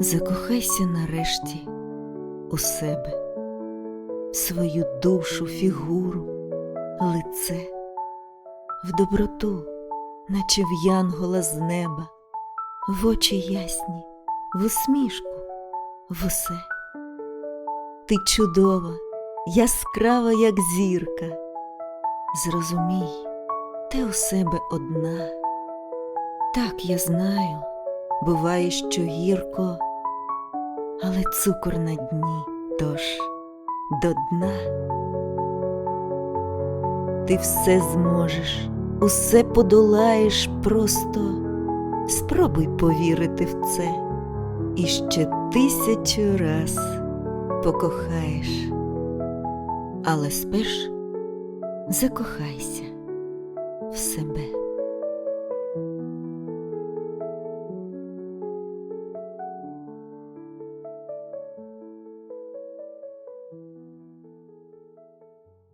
Закохайся нарешті у себе, свою душу, фігуру, лице, в доброту, наче в янгола з неба, в очі ясні, в усмішку, в усе. Ти чудова, яскрава, як зірка. Зрозумій, ти у себе одна. Так я знаю, буває, що гірко, але цукор на дні, тож до дна. Ти все зможеш, усе подолаєш, просто спробуй повірити в це і ще тисячу раз покохаєш. Але сперш закохайся в себе.